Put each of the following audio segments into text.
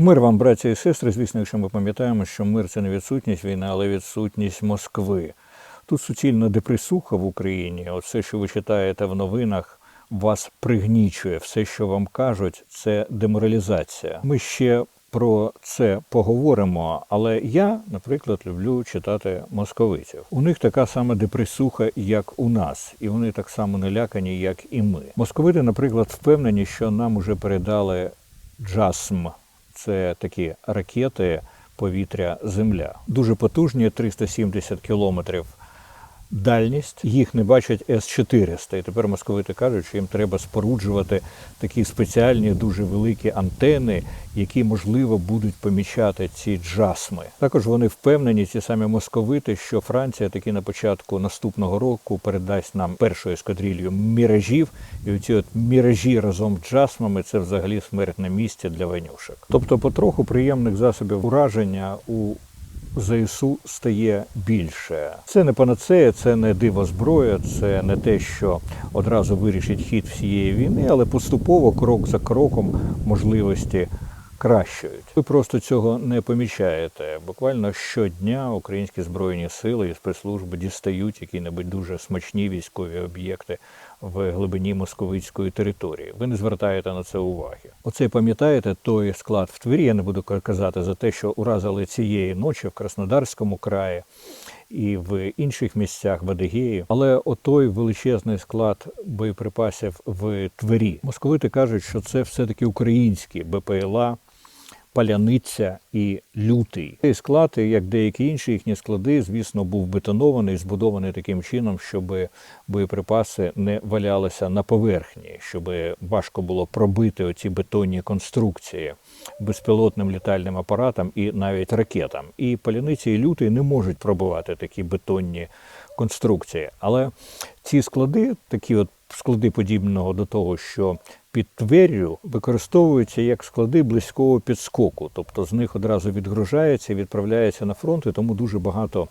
Мир вам, браття і сестри. Звісно, якщо ми пам'ятаємо, що мир це не відсутність війни, але відсутність Москви. Тут суцільна депресуха в Україні. Все, що ви читаєте в новинах, вас пригнічує. Все, що вам кажуть, це деморалізація. Ми ще про це поговоримо, але я, наприклад, люблю читати московитів. У них така сама депресуха, як у нас, і вони так само налякані, як і ми. Московити, наприклад, впевнені, що нам уже передали джасм. Це такі ракети повітря-земля. Дуже потужні, 370 кілометрів дальність. Їх не бачать С-400. І тепер московити кажуть, що їм треба споруджувати такі спеціальні, дуже великі антени, які, можливо, будуть помічати ці джасми. Також вони впевнені, ці самі московити, що Франція таки на початку наступного року передасть нам першу ескадрилью міражів, і оці от міражі разом з джасмами це взагалі смертне місце для ванюшок. Тобто, потроху приємних засобів ураження у ЗСУ стає більше. Це не панацея, це не диво зброя, це не те, що одразу вирішить хід всієї війни, але поступово, крок за кроком, можливості кращують. Ви просто цього не помічаєте. Буквально щодня українські збройні сили і спецслужби дістають які-небудь дуже смачні військові об'єкти в глибині московицької території. Ви не звертаєте на це уваги. Оце пам'ятаєте той склад в Твері. Я не буду казати за те, що уразили цієї ночі в Краснодарському краї і в інших місцях в Адигеї. Але отой величезний склад боєприпасів в Твері. Московити кажуть, що це все-таки українські БПЛА. Паляниця і лютий. Цей склад, як деякі інші їхні склади, звісно, був бетонований, збудований таким чином, щоб боєприпаси не валялися на поверхні, щоб важко було пробити оці бетонні конструкції безпілотним літальним апаратам і навіть ракетам. І паляниці і лютий не можуть пробивати такі бетонні конструкції. Але ці склади, такі от склади подібного до того, що під Тверрю використовуються як склади близького підскоку, тобто з них одразу відгружається і відправляється на фронт, і тому дуже багато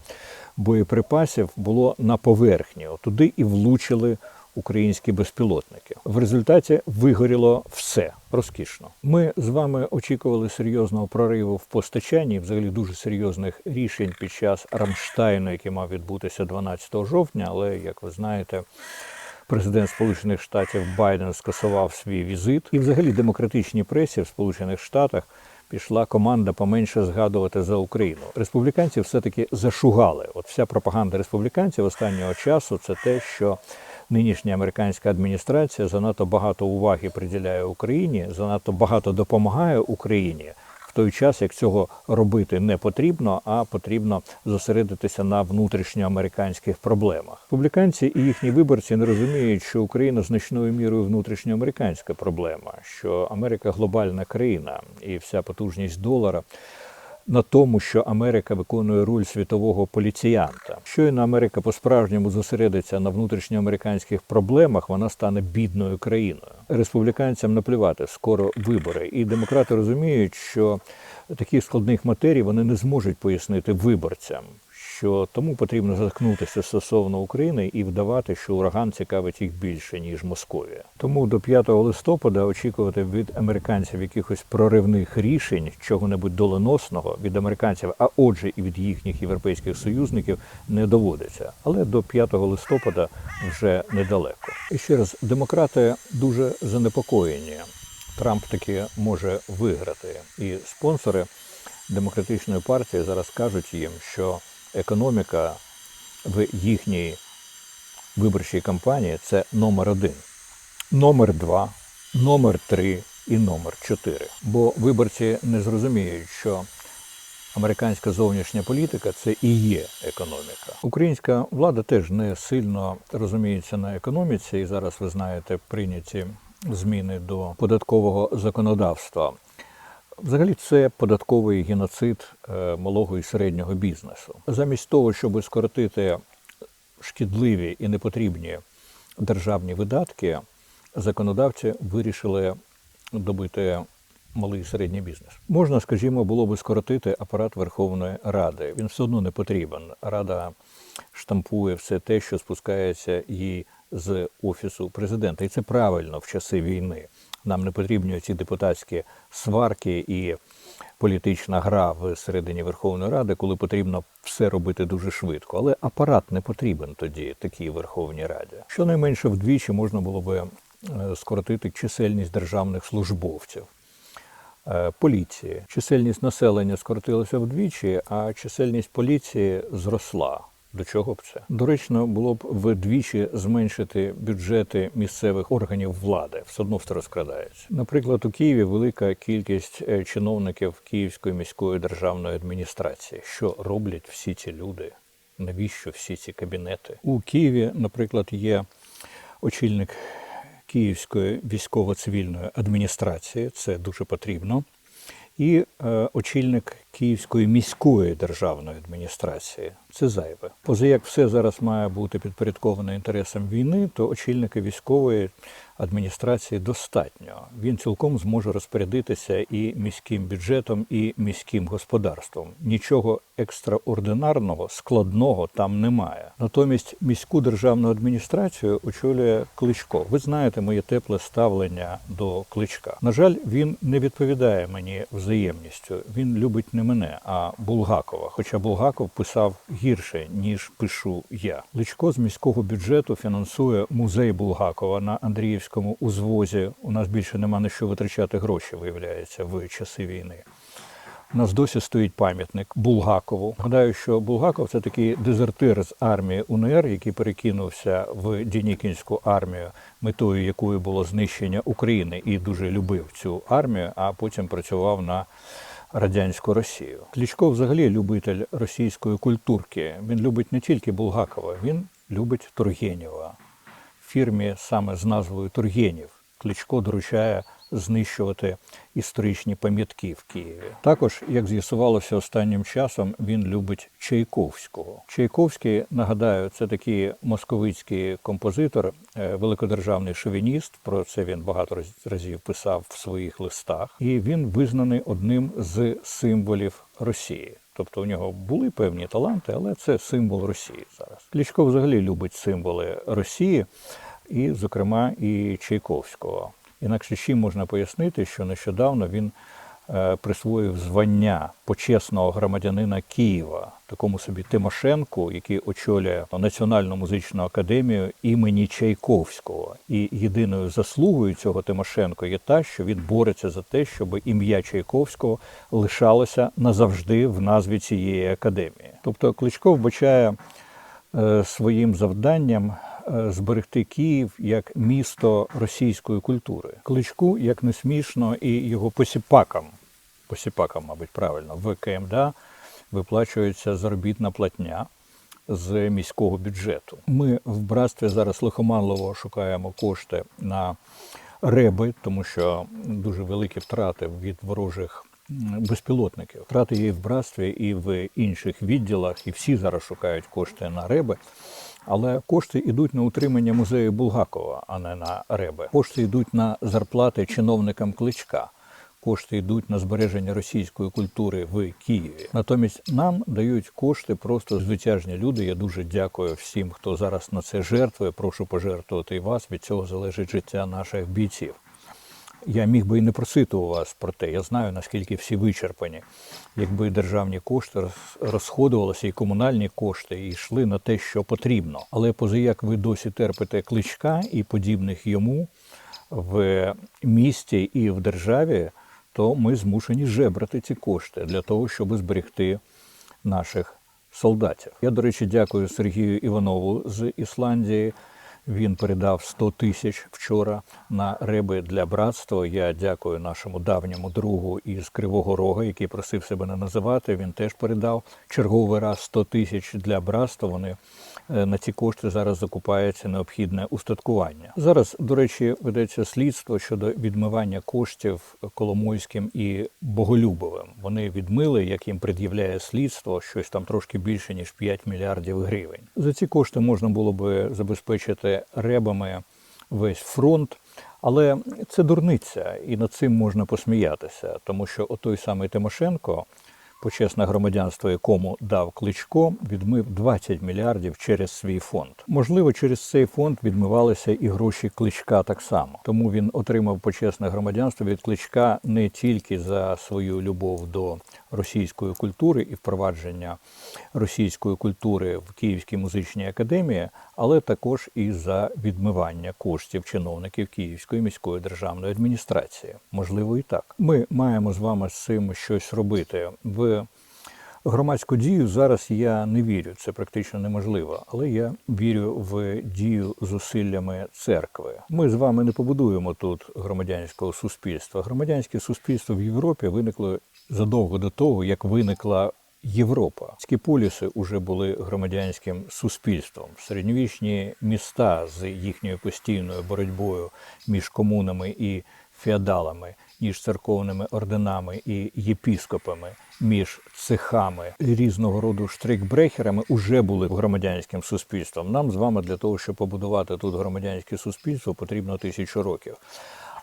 боєприпасів було на поверхні. Туди і влучили українські безпілотники. В результаті вигоріло все розкішно. Ми з вами очікували серйозного прориву в постачанні, взагалі дуже серйозних рішень під час Рамштайну, який мав відбутися 12 жовтня, але як ви знаєте. Президент Сполучених Штатів Байден скасував свій візит, і взагалі демократичній пресі в Сполучених Штатах пішла команда поменше згадувати за Україну. Республіканці все-таки зашугали. От вся пропаганда республіканців останнього часу це те, що нинішня американська адміністрація занадто багато уваги приділяє Україні, занадто багато допомагає Україні. Той час, як цього робити не потрібно, а потрібно зосередитися на внутрішньоамериканських проблемах. Публіканці і їхні виборці не розуміють, що Україна значною мірою внутрішньоамериканська проблема, що Америка глобальна країна і вся потужність долара. На тому, що Америка виконує роль світового поліціянта. Щойно Америка по-справжньому зосередиться на внутрішньоамериканських проблемах, вона стане бідною країною. Республіканцям наплювати скоро вибори, і демократи розуміють, що таких складних матерій вони не зможуть пояснити виборцям. Що тому потрібно заткнутися стосовно України і вдавати, що ураган цікавить їх більше ніж Московія. Тому до 5 листопада очікувати від американців якихось проривних рішень, чого-небудь доленосного від американців, а отже, і від їхніх європейських союзників не доводиться. Але до 5 листопада вже недалеко. І ще раз, демократи дуже занепокоєні. Трамп таки може виграти, і спонсори демократичної партії зараз кажуть їм, що економіка в їхній виборчій кампанії це номер один, номер два, номер три і номер чотири. Бо виборці не зрозуміють, що американська зовнішня політика це і є економіка. Українська влада теж не сильно розуміється на економіці, і зараз ви знаєте прийняті зміни до податкового законодавства. Взагалі, це податковий геноцид е, малого і середнього бізнесу. Замість того, щоб скоротити шкідливі і непотрібні державні видатки, законодавці вирішили добити малий і середній бізнес. Можна, скажімо, було би скоротити апарат Верховної Ради. Він все одно не потрібен. Рада штампує все те, що спускається їй з офісу президента, і це правильно в часи війни. Нам не потрібні ці депутатські сварки і політична гра в середині Верховної Ради, коли потрібно все робити дуже швидко. Але апарат не потрібен тоді такій Верховній Раді. Щонайменше вдвічі можна було би е, скоротити чисельність державних службовців. Е, Поліції чисельність населення скоротилася вдвічі, а чисельність поліції зросла. До чого б це? Доречно було б вдвічі зменшити бюджети місцевих органів влади. Все одно все розкрадається. Наприклад, у Києві велика кількість е, чиновників Київської міської державної адміністрації. Що роблять всі ці люди? Навіщо всі ці кабінети? У Києві, наприклад, є очільник Київської військово-цивільної адміністрації, це дуже потрібно, і е, очільник Київської міської державної адміністрації. Це зайве. Поза як все зараз має бути підпорядковано інтересам війни, то очільника військової адміністрації достатньо. Він цілком зможе розпорядитися і міським бюджетом, і міським господарством. Нічого екстраординарного, складного там немає. Натомість міську державну адміністрацію очолює Кличко. Ви знаєте моє тепле ставлення до Кличка. На жаль, він не відповідає мені взаємністю. Він любить не мене, а Булгакова. Хоча Булгаков писав гірше ніж пишу я. Кличко з міського бюджету фінансує музей Булгакова на Андріївському узвозі. У нас більше нема на що витрачати гроші, виявляється, в часи війни. У нас досі стоїть пам'ятник Булгакову. Гадаю, що Булгаков це такий дезертир з армії УНР, який перекинувся в Дінікінську армію, метою якої було знищення України, і дуже любив цю армію, а потім працював на радянську Росію. Кличко взагалі любитель російської культурки. Він любить не тільки Булгакова, він любить Тургенєва. В фірмі саме з назвою Тургенів Кличко доручає знищувати історичні пам'ятки в Києві. Також, як з'ясувалося останнім часом, він любить Чайковського. Чайковський, нагадаю, це такий московицький композитор, е, великодержавний шовініст. Про це він багато раз- разів писав в своїх листах, і він визнаний одним з символів Росії. Тобто у нього були певні таланти, але це символ Росії зараз. Кличко взагалі любить символи Росії, і, зокрема, і Чайковського. Інакше чим можна пояснити, що нещодавно він е, присвоїв звання почесного громадянина Києва, такому собі Тимошенку, який очолює Національну музичну академію імені Чайковського. І єдиною заслугою цього Тимошенко є та, що він бореться за те, щоб ім'я Чайковського лишалося назавжди в назві цієї академії. Тобто Кличко вбачає е, своїм завданням зберегти Київ як місто російської культури. Кличку, як не смішно, і його посіпакам, посіпакам, мабуть, правильно, в КМДА виплачується заробітна платня з міського бюджету. Ми в братстві зараз лихоманливо шукаємо кошти на реби, тому що дуже великі втрати від ворожих безпілотників. Втрати є і в братстві, і в інших відділах, і всі зараз шукають кошти на реби. Але кошти йдуть на утримання музею Булгакова, а не на реби. Кошти йдуть на зарплати чиновникам кличка. Кошти йдуть на збереження російської культури в Києві. Натомість нам дають кошти просто звитяжні люди. Я дуже дякую всім, хто зараз на це жертвує. Прошу пожертвувати і вас. Від цього залежить життя наших бійців. Я міг би і не просити у вас про те. Я знаю, наскільки всі вичерпані. Якби державні кошти роз- розходувалися і комунальні кошти і йшли на те, що потрібно. Але позаяк ви досі терпите кличка і подібних йому в місті і в державі, то ми змушені жебрати ці кошти для того, щоб зберегти наших солдатів. Я, до речі, дякую Сергію Іванову з Ісландії. Він передав 100 тисяч вчора на реби для братства. Я дякую нашому давньому другу із Кривого Рога, який просив себе не називати. Він теж передав черговий раз 100 тисяч для братства. Вони на ці кошти зараз закупається необхідне устаткування. Зараз, до речі, ведеться слідство щодо відмивання коштів Коломойським і Боголюбовим. Вони відмили, як їм пред'являє слідство, щось там трошки більше ніж 5 мільярдів гривень. За ці кошти можна було би забезпечити ребами весь фронт. Але це дурниця, і над цим можна посміятися, тому що отой самий Тимошенко почесне громадянство, якому дав кличко, відмив 20 мільярдів через свій фонд. Можливо, через цей фонд відмивалися і гроші кличка так само. Тому він отримав почесне громадянство від кличка не тільки за свою любов до російської культури і впровадження російської культури в Київській музичній академії, але також і за відмивання коштів чиновників Київської міської державної адміністрації. Можливо, і так. Ми маємо з вами з цим щось робити. В громадську дію зараз я не вірю, це практично неможливо, але я вірю в дію зусиллями церкви. Ми з вами не побудуємо тут громадянського суспільства. Громадянське суспільство в Європі виникло задовго до того, як виникла Європа. Ці поліси вже були громадянським суспільством. Середньовічні міста з їхньою постійною боротьбою між комунами і феодалами, між церковними орденами і єпіскопами, між цехами і різного роду штрикбрехерами вже були громадянським суспільством. Нам з вами для того, щоб побудувати тут громадянське суспільство, потрібно тисячу років.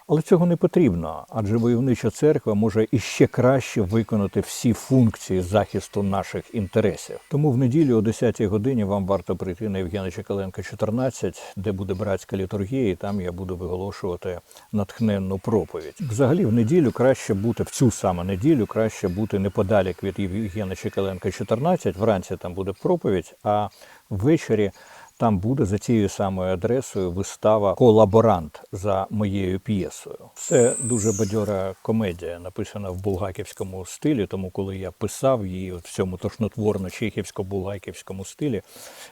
Але цього не потрібно, адже войовнича церква може іще краще виконати всі функції захисту наших інтересів. Тому в неділю о 10-й годині вам варто прийти на Євгена Чекаленка 14, де буде братська літургія, і там я буду виголошувати натхненну проповідь. Взагалі, в неділю краще бути в цю саме неділю, краще бути неподалік від Євгена Чекаленка 14. Вранці там буде проповідь, а ввечері. Там буде за цією самою адресою вистава Колаборант за моєю п'єсою. Це дуже бадьора комедія, написана в булгаківському стилі. Тому, коли я писав її в цьому тошнотворно-чехівсько-булгаківському стилі,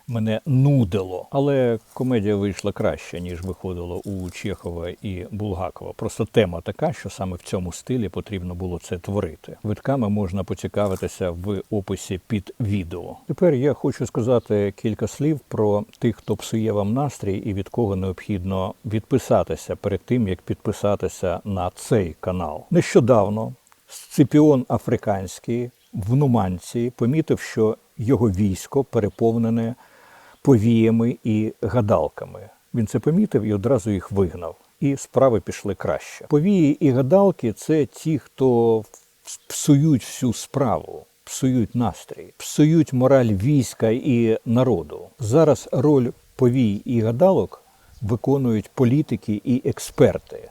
мене нудило. Але комедія вийшла краще, ніж виходило у Чехова і Булгакова. Просто тема така, що саме в цьому стилі потрібно було це творити. Витками можна поцікавитися в описі під відео. Тепер я хочу сказати кілька слів про тих, хто псує вам настрій і від кого необхідно відписатися перед тим, як підписатися на цей канал. Нещодавно Сципіон Африканський в Нуманції помітив, що його військо переповнене повіями і гадалками. Він це помітив і одразу їх вигнав. І справи пішли краще. Повії і гадалки це ті, хто псують всю справу псують настрій, псують мораль війська і народу. Зараз роль повій і гадалок виконують політики і експерти.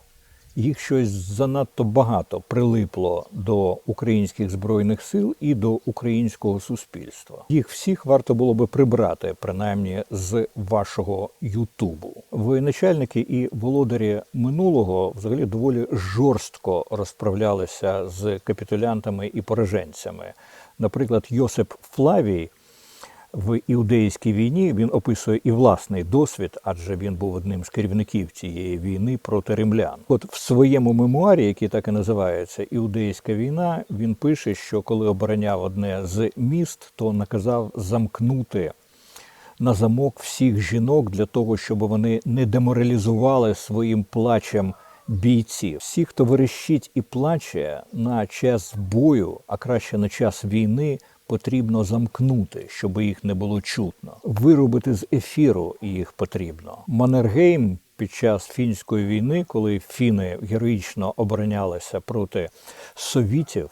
Їх щось занадто багато прилипло до українських збройних сил і до українського суспільства. Їх всіх варто було би прибрати, принаймні з вашого Ютубу. Ви начальники і володарі минулого взагалі доволі жорстко розправлялися з капітулянтами і пораженцями. Наприклад, Йосип Флавій в іудейській війні він описує і власний досвід, адже він був одним з керівників цієї війни проти римлян. От в своєму мемуарі, який так і називається Іудейська війна, він пише, що коли обороняв одне з міст, то наказав замкнути. На замок всіх жінок для того, щоб вони не деморалізували своїм плачем бійців. Всі, хто верещить і плаче на час бою, а краще на час війни, потрібно замкнути, щоб їх не було чутно. Виробити з ефіру їх потрібно. Маннергейм під час фінської війни, коли фіни героїчно оборонялися проти совітів.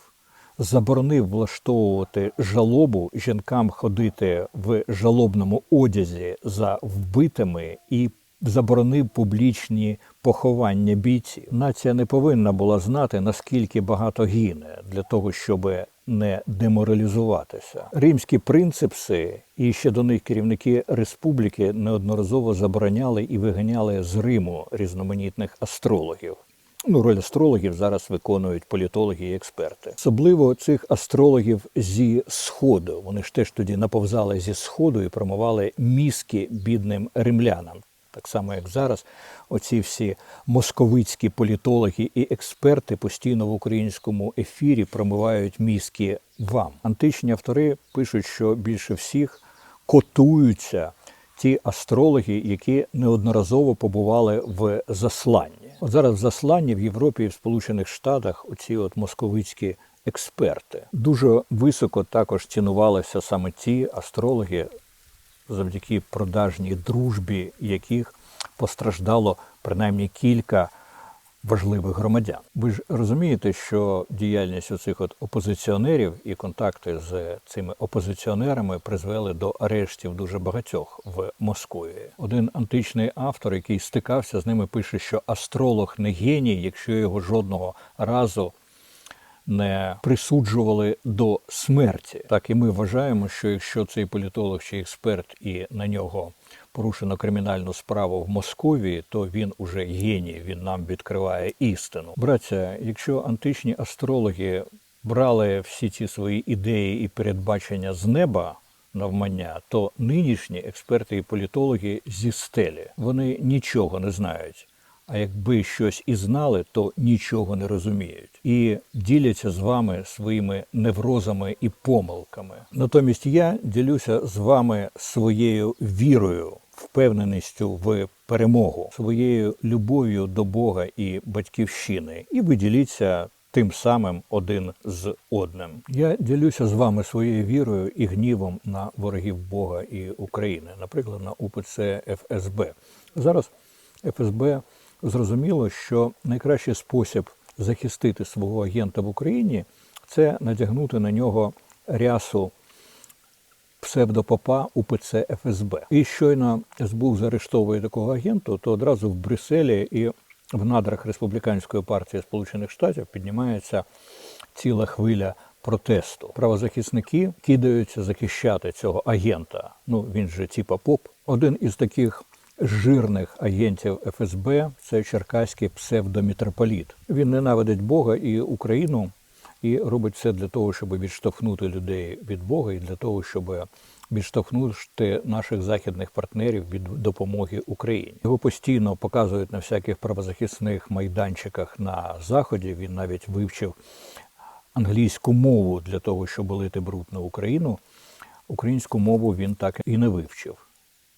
Заборонив влаштовувати жалобу жінкам ходити в жалобному одязі за вбитими і заборонив публічні поховання бійців. Нація не повинна була знати наскільки багато гине для того, щоб не деморалізуватися. Римські принципси і ще до них керівники республіки неодноразово забороняли і виганяли з Риму різноманітних астрологів. Ну, роль астрологів зараз виконують політологи і експерти. Особливо цих астрологів зі сходу. Вони ж теж тоді наповзали зі сходу і промивали мізки бідним римлянам так само як зараз, оці всі московицькі політологи і експерти постійно в українському ефірі промивають мізки вам. Античні автори пишуть, що більше всіх котуються ті астрологи, які неодноразово побували в засланні. От зараз в засланні в Європі і в Сполучених Штатах оці от московицькі експерти дуже високо також цінувалися саме ті астрологи завдяки продажній дружбі, яких постраждало принаймні кілька важливих громадян. Ви ж розумієте, що діяльність оцих от опозиціонерів і контакти з цими опозиціонерами призвели до арештів дуже багатьох в Москві. Один античний автор, який стикався з ними, пише, що астролог не геній, якщо його жодного разу не присуджували до смерті. Так і ми вважаємо, що якщо цей політолог чи експерт і на нього порушено кримінальну справу в Московії, то він уже геній, він нам відкриває істину. Браття, якщо античні астрологи брали всі ці свої ідеї і передбачення з неба. Навмання, то нинішні експерти і політологи зі стелі вони нічого не знають. А якби щось і знали, то нічого не розуміють і діляться з вами своїми неврозами і помилками. Натомість я ділюся з вами своєю вірою, впевненістю в перемогу, своєю любов'ю до Бога і батьківщини. І ви діліться тим самим один з одним. Я ділюся з вами своєю вірою і гнівом на ворогів Бога і України, наприклад, на УПЦ ФСБ. Зараз ФСБ зрозуміло, що найкращий спосіб захистити свого агента в Україні це надягнути на нього рясу псевдопопа УПЦ ФСБ. І щойно СБУ заарештовує такого агенту, то одразу в Брюсселі і в надрах Республіканської партії Сполучених Штатів піднімається ціла хвиля протесту. Правозахисники кидаються захищати цього агента. Ну він же типа поп. Один із таких жирних агентів ФСБ це черкаський псевдомітрополіт. Він ненавидить Бога і Україну і робить все для того, щоб відштовхнути людей від Бога, і для того, щоб відштовхнути наших західних партнерів від допомоги Україні. Його постійно показують на всяких правозахисних майданчиках на заході. Він навіть вивчив англійську мову для того, щоб лити бруд на Україну. Українську мову він так і не вивчив.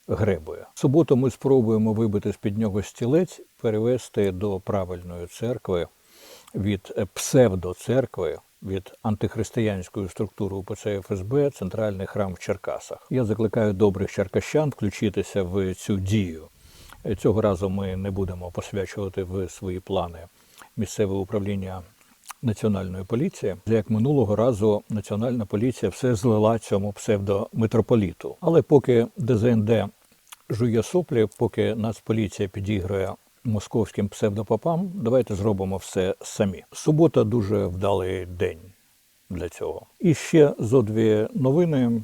Гребує. В суботу ми спробуємо вибити з під нього стілець, перевести до правильної церкви від псевдоцеркви, від антихристиянської структури УПЦ ФСБ, центральний храм в Черкасах. Я закликаю добрих черкащан включитися в цю дію. Цього разу ми не будемо посвячувати в свої плани місцеве управління національної поліції. Як минулого разу національна поліція все злила цьому псевдомитрополіту. Але поки ДЗНД жує соплі, поки Нацполіція підігрує московським псевдопопам, давайте зробимо все самі. Субота дуже вдалий день для цього. І ще зо дві новини.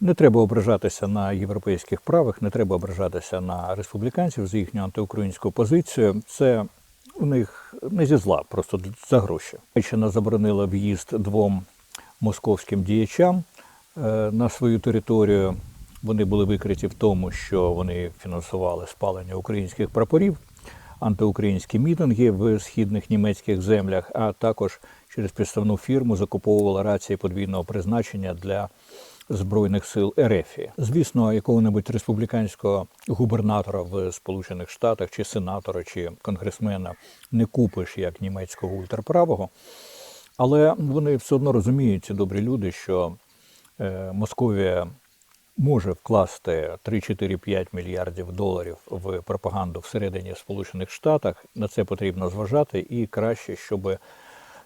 Не треба ображатися на європейських правих, не треба ображатися на республіканців за їхню антиукраїнську позицію. Це у них не зі зла, просто за гроші. Німеччина заборонила в'їзд двом московським діячам е, на свою територію. Вони були викриті в тому, що вони фінансували спалення українських прапорів, антиукраїнські мітинги в східних німецьких землях, а також через підставну фірму закуповувала рації подвійного призначення для збройних сил РФ. Звісно, якого-небудь республіканського губернатора в Сполучених Штатах, чи сенатора, чи конгресмена не купиш як німецького ультраправого. Але вони все одно розуміють, ці добрі люди, що е, Московія може вкласти 3-4-5 мільярдів доларів в пропаганду всередині Сполучених Штатах. На це потрібно зважати, і краще, щоб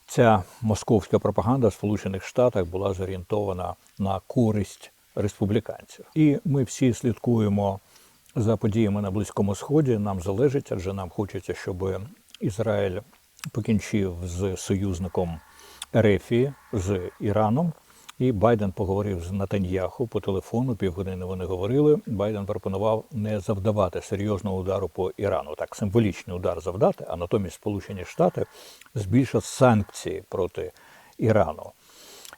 ця московська пропаганда в Сполучених Штатах була зорієнтована на користь республіканців. І ми всі слідкуємо за подіями на Близькому Сході. Нам залежить, адже нам хочеться, щоб Ізраїль покінчив з союзником Ерефії, з Іраном. І Байден поговорив з Натаньяху по телефону. Півгодини вони говорили. Байден пропонував не завдавати серйозного удару по Ірану, так символічний удар завдати, а натомість Сполучені Штати збільшать санкції проти Ірану.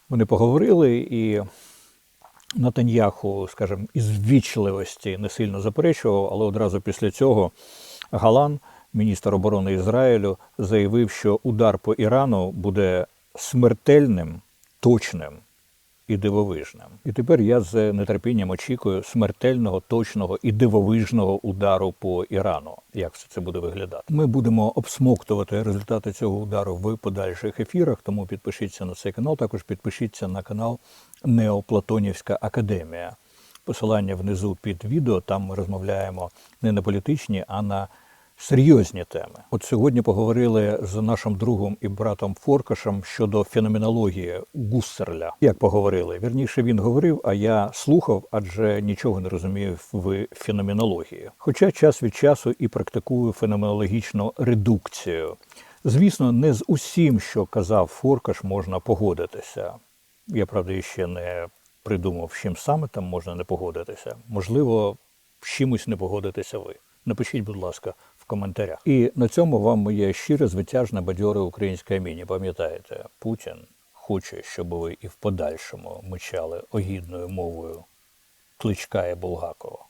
Вони поговорили і. Натаньяху, скажімо, із ввічливості не сильно заперечував, але одразу після цього Галан, міністр оборони Ізраїлю, заявив, що удар по Ірану буде смертельним, точним і дивовижним. І тепер я з нетерпінням очікую смертельного, точного і дивовижного удару по Ірану. Як все це буде виглядати? Ми будемо обсмоктувати результати цього удару в подальших ефірах. Тому підпишіться на цей канал. Також підпишіться на канал Неоплатонівська академія. Посилання внизу під відео. Там ми розмовляємо не на політичні, а на серйозні теми. От сьогодні поговорили з нашим другом і братом Форкашем щодо феноменології Гуссерля. Як поговорили? Вірніше він говорив, а я слухав, адже нічого не розумію в феноменології. Хоча час від часу і практикую феноменологічну редукцію. Звісно, не з усім, що казав Форкаш, можна погодитися. Я правда ще не придумав, чим саме там можна не погодитися. Можливо, з чимось не погодитеся ви. Напишіть, будь ласка, коментарях. І на цьому вам моє щире звитяжне бадьоре українське міні. Пам'ятаєте, Путін хоче, щоб ви і в подальшому мичали огідною мовою кличка і Булгакова.